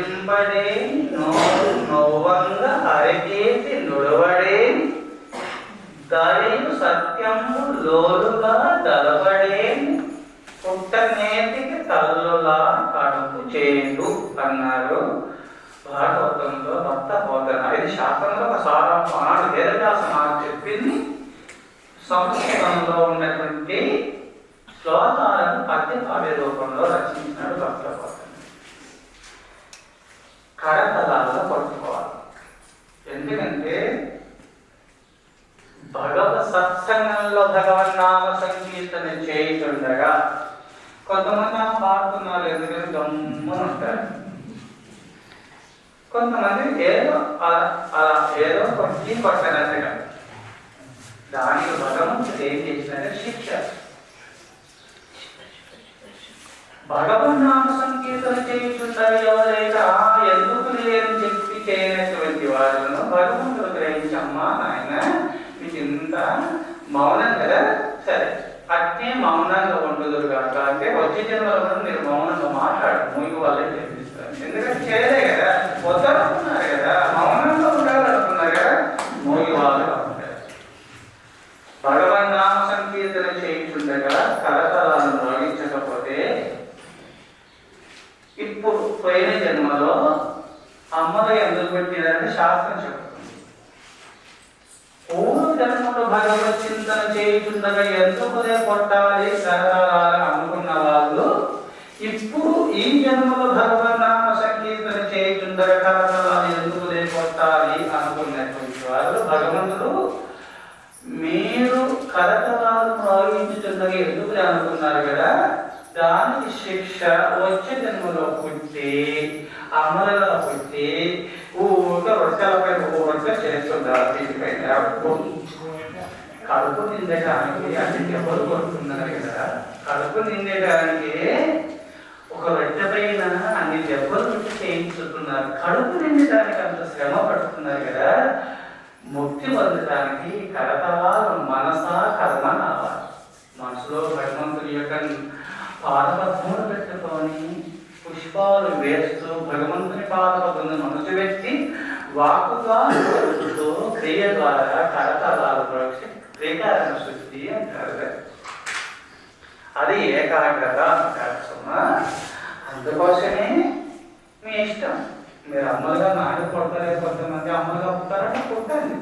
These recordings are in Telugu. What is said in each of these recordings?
ఇంపడే నోరు నోవంగ అరకేసి నుడవడే దయు సత్యము లోలుగా దలబడే పుట్టనేతికి తల్లులా కడుపు చేడు అన్నారు భాగవతంలో భక్త బోధన ఇది శాస్త్రంలో ఒక సారాంశం ఆనాడు వేదవ్యాసం చెప్పింది సంస్కృతంలో ఉన్నటువంటి శ్లోకాలను పద్య కావ్య రూపంలో రచించినాడు భక్త బోధన కరతలాల్లో పట్టుకోవాలి. ఎందుకంటే భగవ సత్సంగంలో భగవన్నామ సంకీర్తన చేయుతుండగా కొంతమంది పాడుతున్నారు ఎందుకంటే గమ్మున ఉంటారు. కొంతమంది ఏదో అలా అలా ఏదో కొట్టి కొట్టనట్టుగా దానికి భగవంతుడు ఏం చేసినారంటే శిక్ష. భగవన్నామ ఇంకా ఇంత మౌనం కదా సరే. అట్నే మౌనంగా ఉండదు కాక అంటే వచ్చే జన్మలో మీరు మౌనంగా మాట్లాడు. మూగి వాళ్ళే చేపిస్తారు ఎందుకంటే చేయలే కదా. వద్దనుకున్నారు కదా. మౌనంగా ఉండాలనుకున్నారు కదా. మూగి వాళ్ళు భగవన్ నామ సంకీర్తన చేయించుండగా కరతలాలను మోగించకపోతే ఇప్పుడు పోయిన జన్మలో అమ్మలో ఎందుకు పెట్టినారని శాస్త్రం చింతన చేయుచుండగా ఎందుకునే కొట్టాలి కరతలాలు అనుకున్న వాళ్ళు ఇప్పుడు ఈ జన్మలో భగవన్ సంకీర్తన చేయుచుండగా కరతలాలు ఎందుకునే కొట్టాలి అనుకున్నటువంటి వాళ్ళు భగవంతుడు మీరు కరతలాలు ప్రవహించుతున్నగా ఎందుకు అనుకున్నారు కదా? దానికి శిక్ష వచ్చే జన్మలో పుట్టి అమలలో పుట్టి ఊక రొట్టెలపై ఊరక చేస్తుంటారు దీనిపైన. కడుపు నిండటానికి అన్ని దెబ్బలు కొడుతున్నారు కదా కడుపు నిండటానికి ఒక రొట్టె పైన అన్ని దెబ్బలు పెట్టి చేయించుతున్నారు కడుపు నిండటానికి అంత శ్రమ పడుతున్నారు కదా ముక్తి పొందడానికి కరతలాలు మనస కర్మ నావాలి మనసులో భగవంతుని యొక్క పాదపద్మలు పెట్టుకొని పుష్పాలు వేస్తూ భగవంతుని పాదపద్మను మనసు పెట్టి వాకుగా క్రియ ద్వారా కరతలాలు ప్రవేశ శ్రీకారణ శుద్ధి అంటారు అది ఏకాగ్రత అంటారు సుమా. అందుకోసమే మీ ఇష్టం. మీరు అమ్మలుగా నాడు కొడతారే కొంతమంది అమ్మలుగా పుట్టారంటే పుట్టండి.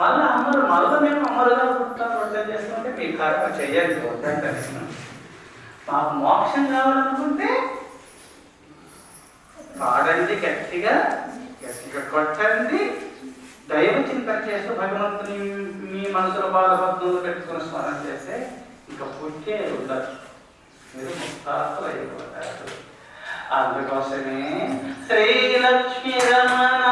మళ్ళీ అమ్మలు మళ్ళీ మేము అమ్మలుగా పుట్టాం పుట్ట చేసుకుంటే మీ కర్మ చేయాలి వద్దంటే మాకు మోక్షం కావాలనుకుంటే పాడండి గట్టిగా గట్టిగా కొట్టండి. దైవ చింతన చేస్తూ భగవంతుని మీ మనసులో బాధపడుతుంది పెట్టుకుని స్మరణ చేస్తే ఇంకా పుట్టే ఉండదు. మీరు ముక్తాత్తులు అందుకోసమే శ్రీలక్ష్మి రమణ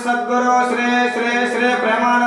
सदगुरु श्री श्री श्री प्रेमान